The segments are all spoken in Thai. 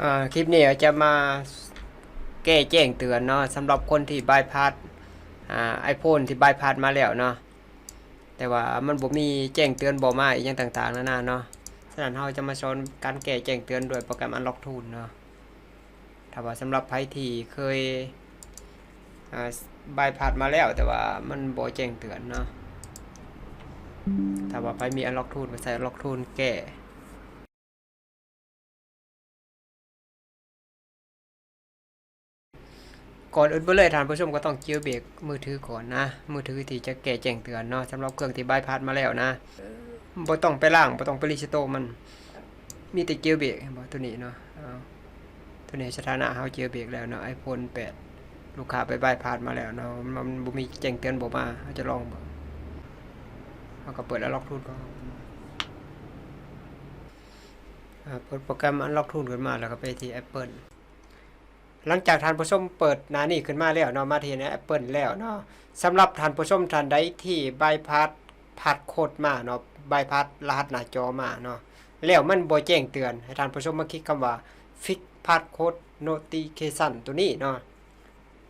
อ่าคลิปนี้จะมาแก้แจ้งเตือนเนาะสำหรับคนที่บายพาสอ่าไอโฟนที่บายพาสมาแล้วเนาะแต่ว่ามันบ่มีแจ้งเตือนบ่มาอีกอย่างต่างๆนานาเนาะฉะนั้นเราจะมาสอนการแก้แจ้งเตือนโดยโปรแกรม Unlock Tool เนาะถ้าว่าสำหรับไผที่เคยบายพาสมาแล้วแต่ว่ามันบ่แจ้งเตือนเนาะถ้าว่าไผมี Unlock Tool ก็ใส่ Unlock Tool แก้ ก่อนอื่นเบเลยท่านผู้ชมก็ต้องเจียวเบรกมือถือก่อนนะ มือถือที่จะแก้แจ้งเตือนเนาะสำหรับเครื่องที่บายพาสมาแล้วนะบ่ต้องไปล่างบ่ต้องไปรีสโตมันมีแต่เจียวเบรกบ่ตัวนี้เนาะตัวนี้สถานะเฮาเจียวเบรกแล้วเนาะ iPhone 8ลูกค้าไปบายพาสมาแล้วเนาะมันบ่มีแจ้งเตือนบ่มาเฮาจะลองเบิ่งเฮาก็เปิดแล้วล็อกทูนก่อนเปิดโปรแกรม Unlock Tool ขึ้นมาแล้วก็ไปที่ Apple หลังจากทานผู้ชมเปิดหน้านี้ขึ้นมาแล้วเนาะมาที่ใน Apple แล้วเนาะสำหรับทานผู้ชมทานใดที่บพาสพาสโค้ดมาเนาะบพาสรหัสหน้าจอมาเนาะแล้วมันบ่แจ้งเตือนให้ทานผู้ชมมาคลิกคำว่า fix passcode notification ตัวนี้เนาะ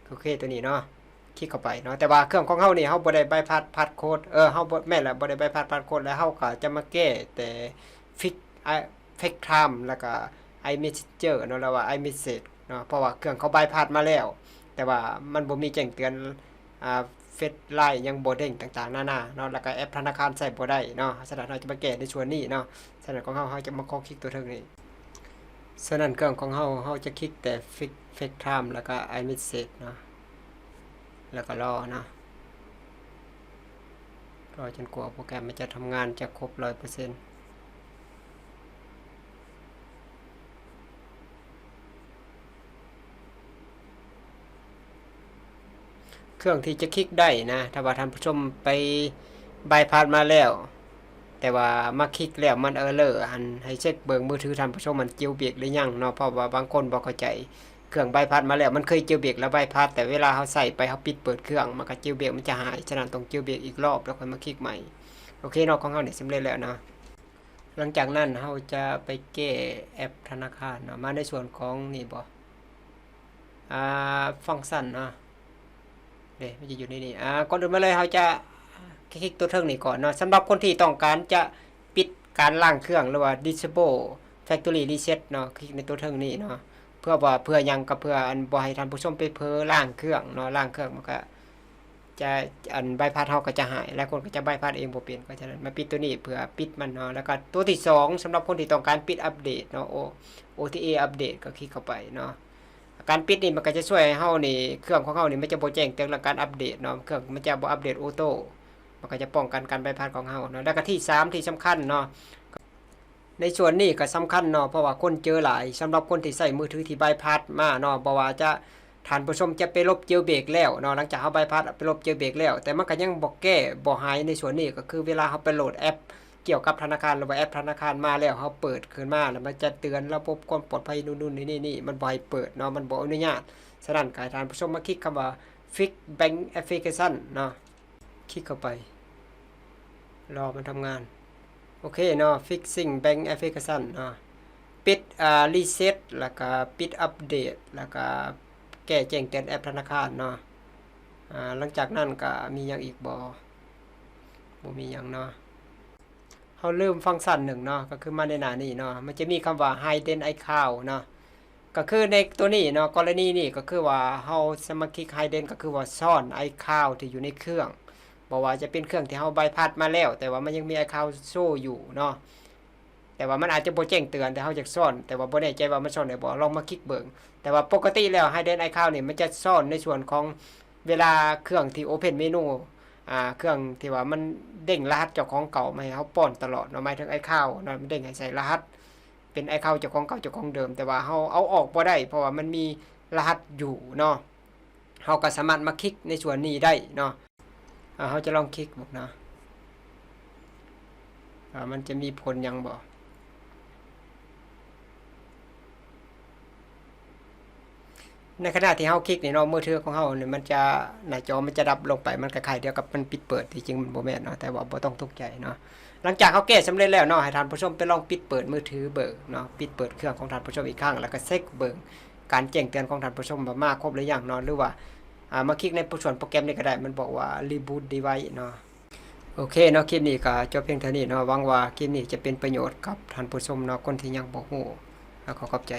โอเคตัวนี้เนาะคลิกเข้าไปเนาะแต่ว่าเครื่องของเฮานี่เฮาบ่ได้บพาสพาสโค้ดเออเฮาบ่แม่นแล้วบ่ได้บพาสพาสโค้ดแล้วเฮาก็จะมาแก้แต่ fix fake time แล้วก็ iMessenger เนาะแล้วว่า iMessage เนาะเพราะว่าเครื่องเขาบายพาสมาแล้ว แต่ว่ามันบ่มีแจ้งเตือนอ่าเฟซไลน์ยังบ่เด้งต่างๆหน้านาเนาะแล้วก็แอปธนาคารใส่บ่ได้เนาะฉะนั้นเราจะมาแก้ในส่วนนี้เนาะฉะนั้นของเฮาเฮาจะมาขอคลิกตัวเทิงนี้ฉะนั้นเครื่องของเฮาเฮาจะคลิกแต่ fix fake time แล้วก็ iMessage เนาะแล้วก็รอเนาะรอจนกว่าโปรแกรมมันจะทำงานจะครบ100%เซ็น ครื่องที่จะคลิกได้นะ ถ้าว่าท่านผู้ชมไปบายพาสมาแล้ว แต่ว่ามาคลิกแล้วมันเออเลอร์อันให้เช็คเบิงมือถือท่านผู้ชมมันเจียวเบรกหรือยังเนาะเพราะว่าบางคนบ่เข้าใจเครื่องบายพาสมาแล้วมันเคยเจียวเบรกแล้วบายพาสแต่เวลาเขาใส่ไปเขาปิดเปิดเครื่องมันก็เจียวเบรกมันจะหายฉะนั้นต้องเจียวเบรกอีกรอบแล้วค่อยมาคลิกใหม่โอเคเนาะของเขาเนี่ยสำเร็จแล้วนะหลังจากนั้นเราจะไปแก้แอปธนาคารเนาะมาในส่วนของนี่บ่อ่าฟังก์ชันเนาะ เดี๋ยวมันจะอยู่ในนี่อ่าก่อนอื่นมาเลยเราจะคลิกตัวเทิงนี่ก่อนเนาะสำหรับคนที่ต้องการจะปิดการล่างเครื่องหรือว่า disable factory reset เนาะคลิกในตัวเทิงนี่เนาะเพื่อว่าเพื่อยังกับเพื่ออันบ่ให้ท่านผู้ชมไปเพ้อล่างเครื่องเนาะล่างเครื่องมันก็จะอันใบพัดเฮาก็จะหายแล้วคนก็จะใบพัดเองบ่เป็นเพราะฉะนั้นมาปิดตัวนี้เพื่อปิดมันเนาะแล้วก็ตัวที่สองสำหรับคนที่ต้องการปิดอัปเดตเนาะ O OTA อัปเดตก็คลิกเข้าไปเนาะ การปิดนี่มันก็จะช่วยให้เฮานี่เครื่องของเฮานี่มันจะบ่แจ้งเตือนเรื่องการอัปเดตเนาะเครื่องมันจะบ่อัปเดตออโต้มันก็จะป้องกันการใบพัดของเฮาเนาะแล้วก็ที่ 3 ที่สำคัญเนาะในส่วนนี้ก็สำคัญเนาะเพราะว่าคนเจอหลายสำหรับคนที่ใส่มือถือที่ใบพัดมาเนาะบ่ว่าจะทานผู้ชมจะไปลบเจลเบรกแล้วเนาะหลังจากเฮาใบพัดไปลบเจลเบรกแล้ว แต่มันก็ยังบ่แก้บ่หายในส่วนนี้ก็คือเวลาเฮาไปโหลดแอป เกี่ยวกับธนาคารหรือว่าแอปธนาคารมาแล้วเขาเปิดขึ้นมาแล้วมันจะเตือนระบบความปลอดภัยนู่นๆนี่นี่มันบ่ให้เปิดเนาะมันบ่อนุญาตฉะนั้นกายทานผู้ชมมาคลิกคำว่า fix bank application เนาะคลิกเข้าไป รอมันทำงาน โอเคเนาะ fixing bank application เนาะปิดอ่า reset แล้วก็ปิดอัปเดตแล้วก็แก้แจ้งเตือนแอปธนาคารเนาะอ่าหลังจากนั้นก็มีอย่างอีกบ่บ่มีอย่างเนาะ เขาเริ่มฟังก์ชันหนึ่งเนาะก็คือมาในหน้านี้เนาะมันจะมีคำว่า hidden icon เนาะก็คือในตัวนี้เนาะกรณีนี้ก็คือว่าเฮาสมาคลิก hidden ก็คือว่าซ่อนไอคาวที่อยู่ในเครื่องบอกว่าจะเป็นเครื่องที่เฮาบายพาสมาแล้ว แต่ว่ามันยังมีไอคาวโชว์อยู่เนาะแต่ว่ามันอาจจะโบ่แจ้งเตือนแต่เฮาอยากซ่อน แต่ว่าบ่แน่ใจว่ามันซ่อนได้บ่ลองมาคลิกเบิ่งแต่ว่าปกติแล้ว hidden icon นี่มันจะซ่อนในส่วนของเวลาเครื่องที่ open menu อ่าเครื่องที่ว่ามันเด้งรหัสเจ้าของเก่ามาให้เขาป้อนตลอดเนาะหมายถึงไอ้ข้าวเนาะมันเด้งให้ใส่รหัส เป็นไอ้ข้าวเจ้าของเก่าเจ้าของเดิม แต่ว่าเขาเอาออกบ่ได้ เพราะว่ามันมีรหัสอยู่เนาะเขาก็สามารถมาคลิกในส่วนนี้ได้เนาะเขาจะลองคลิกบอกนะมันจะมีผลยังบอก ในขณะที่เฮาคลิกนี่เนาะมือถือของเฮาเนี่ยมันจะหน้าจอมันจะดับลงไปมันคล้ายๆเดียวกับมันปิดเปิดที่จริงมันบ่แม่นเนาะแต่ว่าบ่ต้องตกใจเนาะหลังจากเขาแก้สำเร็จแล้วเนาะให้ท่านผู้ชมไปลองปิดเปิดมือถือเบิกเนาะปิดเปิดเครื่องของท่านผู้ชมอีกครั้งแล้วก็เช็คเบิ่งการแจ้งเตือนของท่านผู้ชมว่ามาครบหรือยังเนาะหรือว่าอ่ามาคลิกในส่วนโปรแกรมนี้ก็ได้มันบอกว่า reboot device เนาะโอเคเนาะคลิปนี้ก็จบเพียงเท่านี้เนาะหวังว่าคลิปนี้จะเป็นประโยชน์กับท่านผู้ชมเนาะคนที่ยังบ่ฮู้แล้วขอขอบใจ